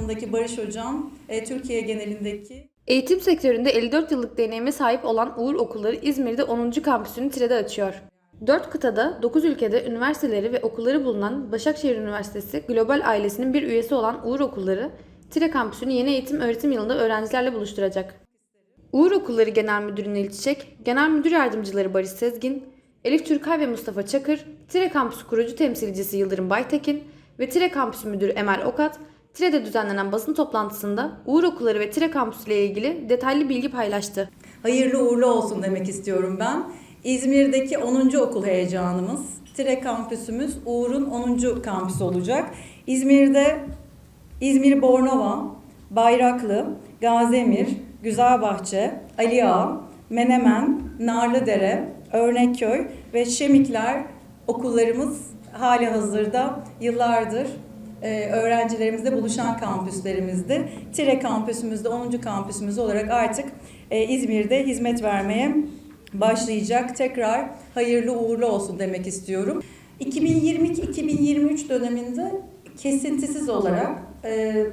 tarafındaki Barış Hocam, e, Türkiye genelindeki Eğitim sektöründe 54 yıllık deneyime sahip olan Uğur Okulları İzmir'de 10. kampüsünü Tire'de açıyor. 4 kıtada 9 ülkede üniversiteleri ve okulları bulunan Başakşehir Üniversitesi Global ailesinin bir üyesi olan Uğur Okulları, Tire kampüsünü yeni eğitim öğretim yılında öğrencilerle buluşturacak. Uğur Okulları Genel Müdürü Nil Çiçek, Genel Müdür Yardımcıları Barış Sezgin, Elif Türkay ve Mustafa Çakır, Tire Kampüsü kurucu temsilcisi Yıldırım Baytekin ve Tire Kampüsü Müdürü Emel Okat, Tire'de düzenlenen basın toplantısında Uğur Okulları ve Tire Kampüsü ile ilgili detaylı bilgi paylaştı. hayırlı uğurlu olsun demek istiyorum ben. İzmir'deki 10. okul heyecanımız. Tire kampüsümüz Uğur'un 10. kampüsü olacak. İzmir'de İzmir Bornova, Bayraklı, Gazemir, Güzelbahçe, Ali Ağa, Menemen, Narlıdere, Örnekköy ve Şemikler okullarımız hali hazırda yıllardır e, öğrencilerimizle buluşan kampüslerimizde. Tire kampüsümüzde 10. kampüsümüz olarak artık e, İzmir'de hizmet vermeye başlayacak. Tekrar hayırlı uğurlu olsun demek istiyorum. 2022-2023 döneminde kesintisiz olarak e,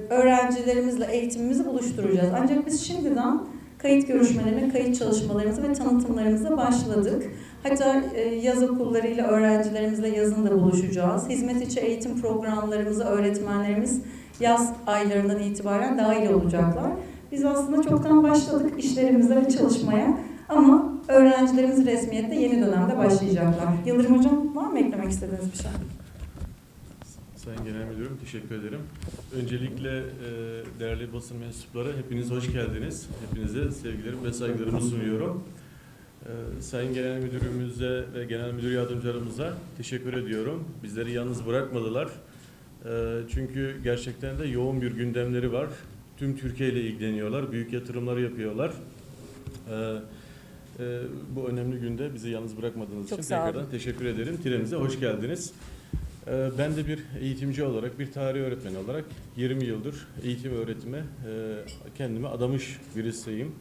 öğrencilerimizle eğitimimizi buluşturacağız. Ancak biz şimdiden kayıt görüşmelerine, kayıt çalışmalarımıza ve tanıtımlarımıza başladık. Hatta e, yaz okullarıyla öğrencilerimizle yazın da buluşacağız. Hizmet içi eğitim programlarımıza öğretmenlerimiz yaz aylarından itibaren dahil olacaklar. Biz aslında çoktan başladık işlerimize ve çalışmaya ama öğrencilerimiz resmiyette yeni dönemde başlayacaklar. Yıldırım Hocam var mı eklemek istediğiniz bir şey? Sayın Genel Müdürüm teşekkür ederim. Öncelikle e, değerli basın mensupları hepiniz hoş geldiniz. Hepinize sevgilerimi ve saygılarımı sunuyorum. E, Sayın Genel Müdürümüze ve Genel Müdür Yardımcılarımıza teşekkür ediyorum. Bizleri yalnız bırakmadılar. E, Çünkü gerçekten de yoğun bir gündemleri var. Tüm Türkiye ile ilgileniyorlar, büyük yatırımlar yapıyorlar. E, e, Bu önemli günde bizi yalnız bırakmadığınız Çok için tekrardan teşekkür ederim. Tiremize hoş geldiniz. Ee, Ben de bir eğitimci olarak, bir tarih öğretmeni olarak 20 yıldır eğitim öğretime e, kendimi adamış birisiyim.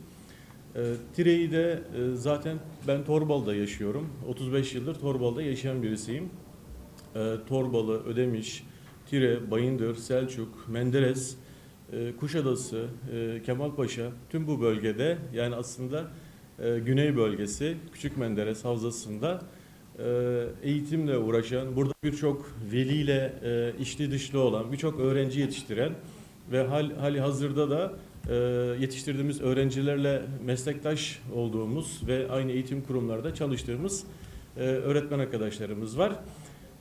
Ee, Tire'yi de e, zaten ben Torbalı'da yaşıyorum. 35 yıldır Torbalı'da yaşayan birisiyim. Ee, Torbalı, Ödemiş, Tire, Bayındır, Selçuk, Menderes, e, Kuşadası, e, Kemalpaşa tüm bu bölgede yani aslında e, Güney bölgesi Küçük Menderes Havzası'nda e, eğitimle uğraşan, burada birçok veliyle e, içli dışlı olan, birçok öğrenci yetiştiren ve hal, hali hazırda da e, yetiştirdiğimiz öğrencilerle meslektaş olduğumuz ve aynı eğitim kurumlarda çalıştığımız e, öğretmen arkadaşlarımız var.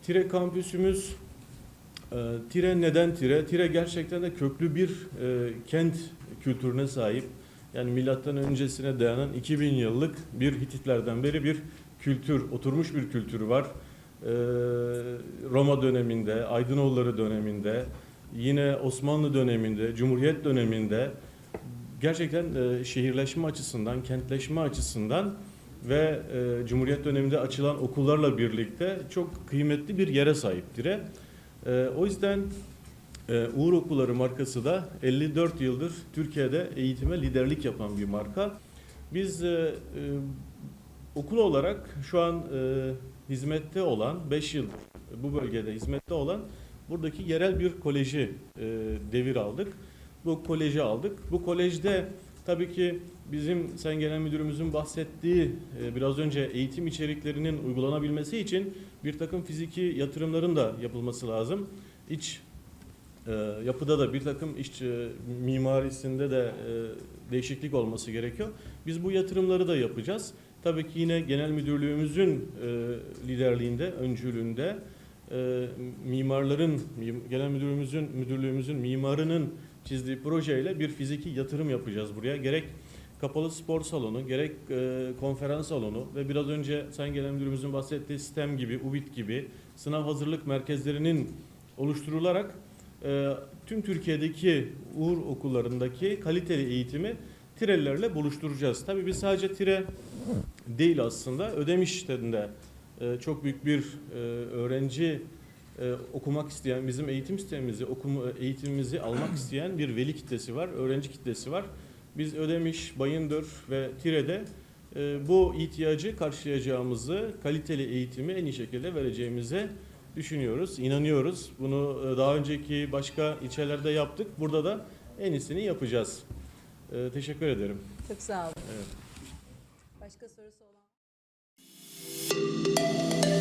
Tire kampüsümüz e, Tire neden Tire? Tire gerçekten de köklü bir e, kent kültürüne sahip. Yani milattan öncesine dayanan 2000 yıllık bir Hititlerden beri bir kültür, oturmuş bir kültür var. Ee, Roma döneminde, Aydınoğulları döneminde, yine Osmanlı döneminde, Cumhuriyet döneminde gerçekten e, şehirleşme açısından, kentleşme açısından ve e, Cumhuriyet döneminde açılan okullarla birlikte çok kıymetli bir yere sahiptir. E, o yüzden e, Uğur Okulları markası da 54 yıldır Türkiye'de eğitime liderlik yapan bir marka. Biz e, e, okul olarak şu an e, hizmette olan 5 yıldır bu bölgede hizmette olan buradaki yerel bir koleji e, devir aldık. Bu koleji aldık. Bu kolejde tabii ki bizim Sayın Genel Müdürümüzün bahsettiği e, biraz önce eğitim içeriklerinin uygulanabilmesi için bir takım fiziki yatırımların da yapılması lazım. İç e, yapıda da bir takım iç e, mimarisinde de e, değişiklik olması gerekiyor. Biz bu yatırımları da yapacağız. Tabii ki yine genel müdürlüğümüzün liderliğinde, öncülüğünde e, mimarların, mim- genel müdürümüzün, müdürlüğümüzün mimarının çizdiği projeyle bir fiziki yatırım yapacağız buraya. Gerek kapalı spor salonu, gerek e, konferans salonu ve biraz önce Sayın Genel Müdürümüzün bahsettiği sistem gibi, UBİT gibi sınav hazırlık merkezlerinin oluşturularak e, tüm Türkiye'deki Uğur okullarındaki kaliteli eğitimi Tirelerle buluşturacağız. Tabii biz sadece Tire değil aslında. Ödemiş'ten de e, çok büyük bir e, öğrenci e, okumak isteyen, bizim eğitim sistemimizi, okuma, eğitimimizi almak isteyen bir veli kitlesi var, öğrenci kitlesi var. Biz Ödemiş, Bayındır ve Tire'de e, bu ihtiyacı karşılayacağımızı, kaliteli eğitimi en iyi şekilde vereceğimize düşünüyoruz, inanıyoruz. Bunu e, daha önceki başka ilçelerde yaptık. Burada da en iyisini yapacağız. E, teşekkür ederim. Çok sağ olun. Evet. Başka sorusu olan? Thank you.